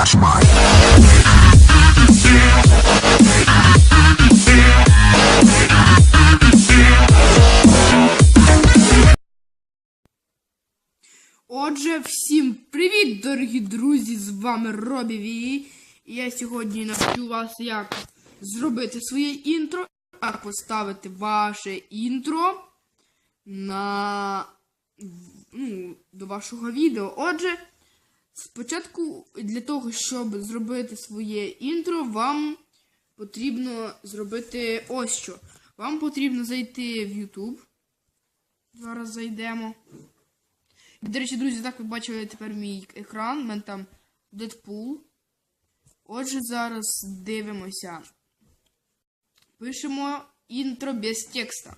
Mine. Отже, всім привіт, дорогі друзі! З вами Робі Ві. І я сьогодні навчу вас, як зробити своє інтро, як поставити ваше інтро на ну, до вашого відео. Отже, спочатку для того, щоб зробити своє інтро, вам потрібно зробити ось що. Вам потрібно зайти в YouTube. Зараз зайдемо. До речі, друзі, так ви бачили тепер мій екран. У мене там Дедпул. Отже, зараз дивимося. Пишемо інтро без текста.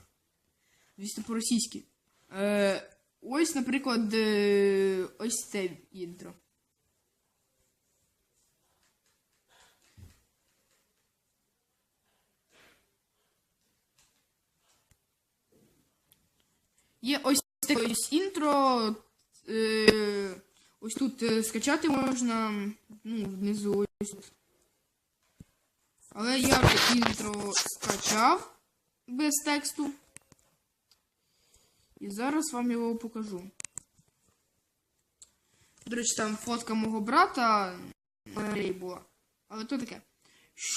Звісно, по-російськи. Е, ось, наприклад, е, ось це інтро. Є ось таке ось інтро. Е, ось тут е, скачати можна. Ну, внизу ось тут. Але я вже інтро скачав без тексту. І зараз вам його покажу. До речі, там фотка мого брата була. Але то таке.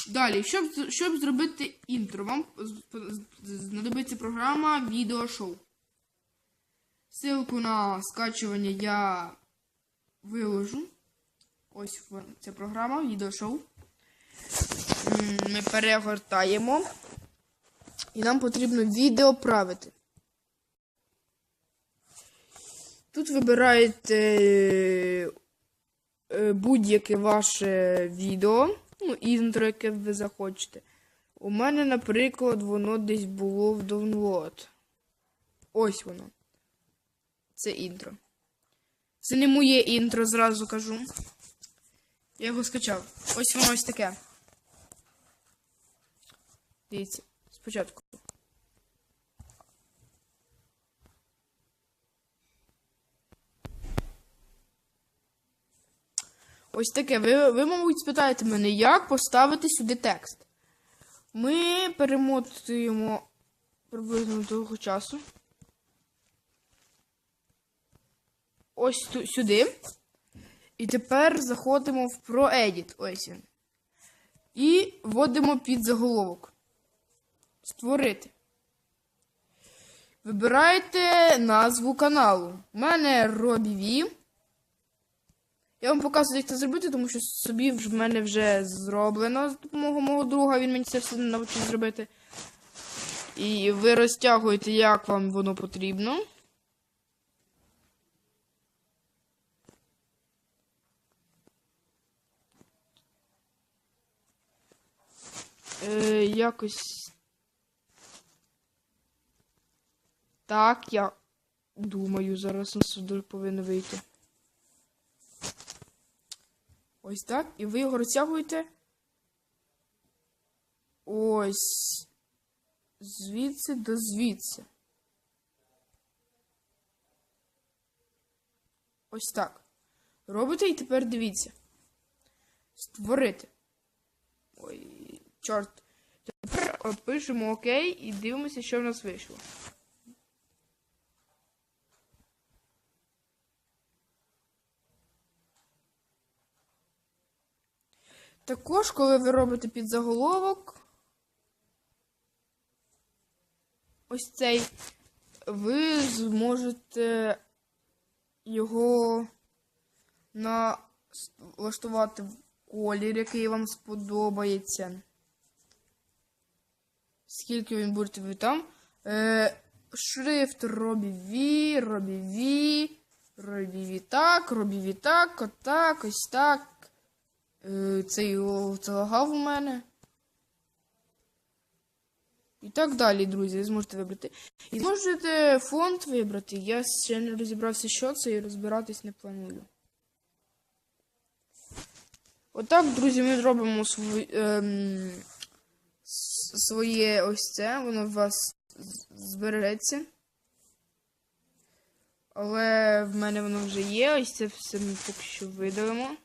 Далі, щоб, щоб зробити інтро, вам знадобиться програма відеошоу. Ссылку на скачування я виложу. Ось ця програма, відеошоу. Ми перегортаємо. І нам потрібно відео правити. Тут вибираєте е, будь-яке ваше відео, ну, інтро, яке ви захочете. У мене, наприклад, воно десь було в download. Ось воно. Це інтро. Це не моє інтро, зразу кажу. Я його скачав. Ось воно ось таке. Дивіться, спочатку. Ось таке. Ви, ви, мабуть, спитаєте мене, як поставити сюди текст. Ми перемотуємо приблизно до того часу. Ось ту, сюди. І тепер заходимо в ProEdit. Ось він. І вводимо під заголовок. Створити. Вибираєте назву каналу. У мене RobiV. Я вам показую, як це зробити, тому що собі в мене вже зроблено з допомогою мого друга. Він мені це все навчив зробити. І ви розтягуєте, як вам воно потрібно. Е, якось. Так, я думаю, зараз на суду повинно вийти. Ось так. І ви його розтягуєте. Ось. Звідси до звідси. Ось так. Робите і тепер дивіться. Створити. Ой, чорт. Тепер пишемо ОК і дивимося, що в нас вийшло. Також, коли ви робите підзаголовок, ось цей, ви зможете його налаштувати в колір, який вам сподобається. Скільки він будете ви там. Е, шрифт робіві, робіві, робіві так, робіві так, отак, ось так. Е, це лагав у мене. І так далі, друзі, ви зможете вибрати. І зможете фонд вибрати. Я ще не розібрався, що це, і розбиратись не планую. Отак, друзі, ми зробимо свої, ем, своє ось це, воно у вас з- збереться. Але в мене воно вже є, ось це все ми поки що видалимо.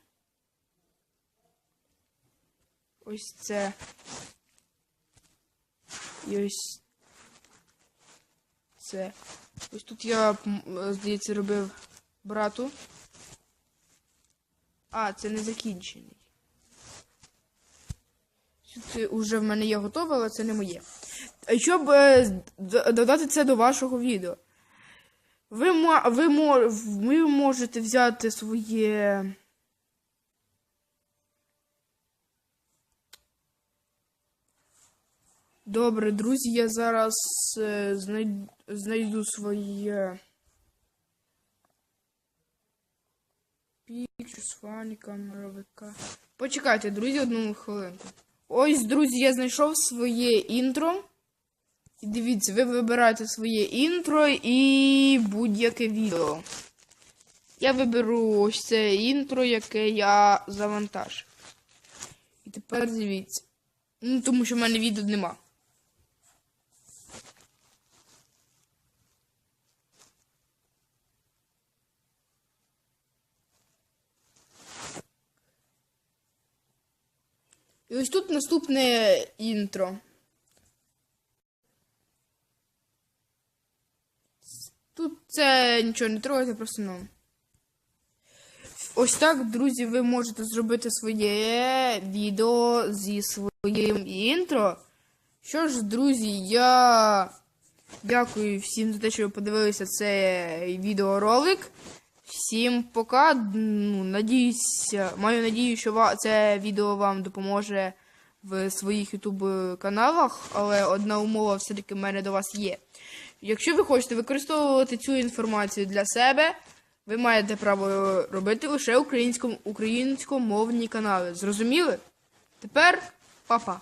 ось це. І ось це. Ось тут я, здається, робив брату. А, це не закінчений. Тут уже в мене є готове, але це не моє. Щоб е, додати це до вашого відео. Ви, ви, ви можете взяти своє. Добре, друзі, я зараз е, знай- знайду своє. Пікчу з фаніком, ровика. Почекайте, друзі, одну хвилинку. Ось, друзі, я знайшов своє інтро. І дивіться, ви вибираєте своє інтро і будь-яке відео. Я виберу ось це інтро, яке я завантажив. І тепер дивіться. Ну, тому що в мене відео нема. І ось тут наступне інтро. Тут це нічого не трогайте, просто ну. Ось так, друзі, ви можете зробити своє відео зі своїм інтро. Що ж, друзі, я дякую всім за те, що ви подивилися цей відеоролик. Всім пока. Ну, надіюсь, маю надію, що це відео вам допоможе в своїх YouTube каналах, але одна умова все-таки в мене до вас є. Якщо ви хочете використовувати цю інформацію для себе, ви маєте право робити лише українськом, українськомовні канали. Зрозуміли? Тепер па-па.